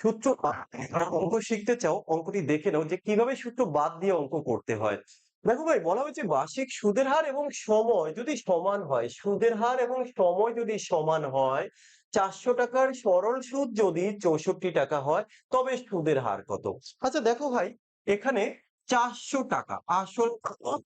সূত্র অঙ্ক শিখতে চাও, অঙ্কটি দেখে নাও যে কীভাবে সূত্র বাদ দিয়ে অঙ্ক করতে হয়। দেখো ভাই, বলা হয়েছে বার্ষিক সুদের হার এবং সময় যদি সমান হয়, সুদের হার এবং সময় যদি সমান হয়, চারশো টাকার সরল সুদ যদি চৌষট্টি টাকা হয়, তবে সুদের হার কত? আচ্ছা দেখো ভাই, এখানে চারশো টাকা, আসল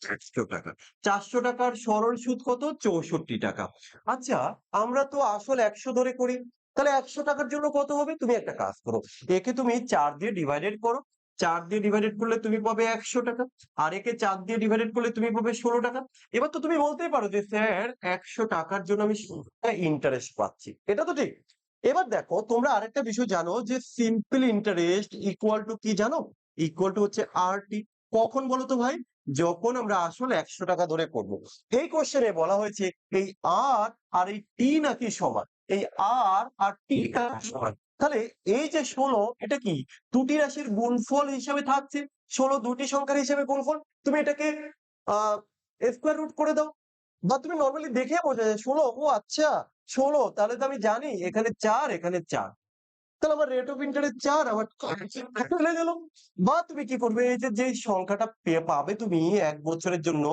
চারশো টাকা, চারশো টাকার সরল সুদ কত? চৌষট্টি টাকা। আচ্ছা আমরা তো আসল একশো ধরে করি। তাহলে একশো টাকার জন্য কত হবে? তুমি একটা কাজ করো। একে তুমি চার দিয়ে ডিভাইডেড করো। চার দিয়ে ডিভাইডেড করলে তুমি পাবে একশো টাকা। আর একে চার দিয়ে ডিভাইডেড করলে তুমি পাবে ষোলো টাকা। এবার তো তুমি বলতেই পারো যে, স্যার, একশো টাকার জন্য আমি ইন্টারেস্ট পাচ্ছি। এটা তো ঠিক। এবার দেখো, তোমরা আরেকটা বিষয় জানো যে সিম্পল ইন্টারেস্ট ইকুয়াল টু কি জানো? ইকুয়াল টু হচ্ছে আর টি কখন বলো তো ভাই? যখন আমরা আসলে একশো টাকা ধরে করব। এই কোশ্চেনে বলা হয়েছে, এই আর আর এই টি নাকি সমান? এই আর আর টি তাহলে এই যে ষোলো এটা কি? দুটি রাশির গুণফল হিসেবে থাকছে। ষোলো দুটি সংখ্যার হিসেবে গুণফল। তুমি এটাকে আহ স্কোয়ার রুট করে দাও। বা তুমি নর্মালি দেখে বোঝা যায় ষোলো ও আচ্ছা ষোলো তাহলে তো আমি জানি এখানে চার এখানে চার। তাহলে আমার রেট অফ ইন্টারেস্ট চার, আমার চলে গেল। বা তুমি কি করবে, এই যে সংখ্যাটা পাবে তুমি এক বছরের জন্য,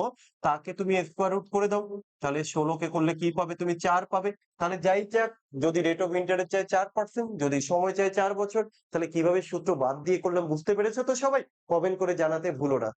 তাকে তুমি স্কোয়ার রুট করে দাও। তাহলে ষোলোকে করলে কি পাবে? তুমি চার পাবে। তাহলে যাই চাক যদি রেট অফ ইন্টারেস্ট চাই চার পার্সেন্ট যদি সময় চাই চার বছর, তাহলে কীভাবে সূত্র বাদ দিয়ে করলাম, বুঝতে পেরেছ তো সবাই? কমেন্ট করে জানাতে ভুলো না।